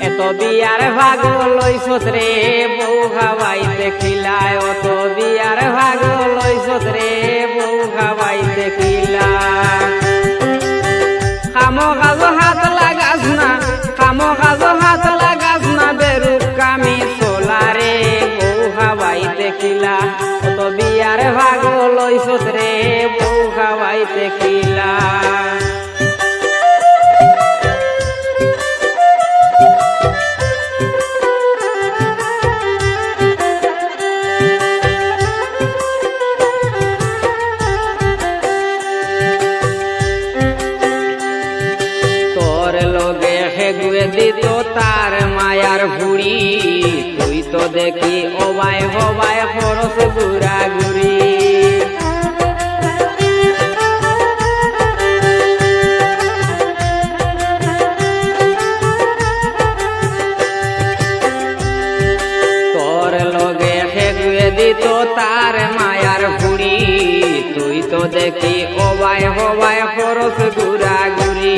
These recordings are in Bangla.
এত বিয়ার ভাগ লইছত রে বউ খাওয়াইতে খিলায় অত বিয়ার ভাগ লইছত রে বউ খাওয়াইতে খিলায় খামো কাজো হাত লাগাস না খামো কাজো হাত লাগাস না, বেরুক কামি সোলারে বউ খাওয়াইতে খিলা অত বিয়ার ভাগ লইছত রে বউ খাওয়াইতে খিলা হেগুয়ে দিত তার মায়ার ভুড়ি। তুই তো দেখি অবাই হবাই খরচ ঘুরা ঘুরি তোর লগে হেগুয়ে দিত তার মায়ার ভুড়ি। তুই তো দেখি অবাই হবাই খরচ ঘুরা ঘুরি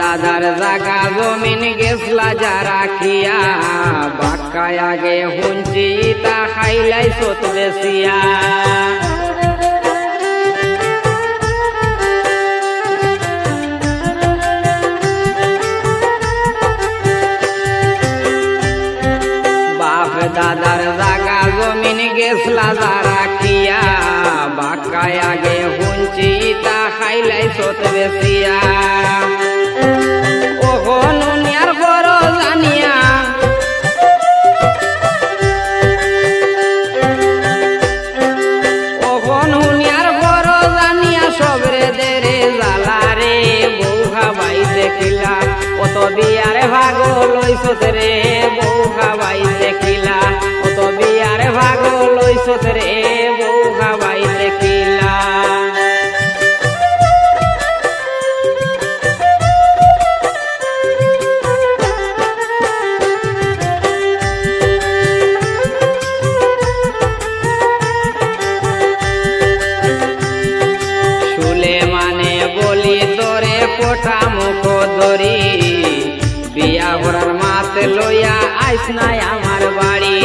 দাদার জাগা জমিন গেছলা যারা খিয়া। বাক্কায় আগে হুঞ্চি তা খাইলাই সত বাপ দাদার জাগা জমিন গেছলা যারা খিয়া। বাক্কায় আগে হুঞ্চি তা খাইলাই সত বেশিয়া কত বিয়ার ভাগ লইছত রে, বউ খাবাই দেখিলা। কত বিয়ার ভাগ লইছত রে, বউ খাবাই দেখিলা। মানে বলি তোরে কোটা মুখ ধরি করার মাত লইয়া আইস নাই আমার বাড়ি।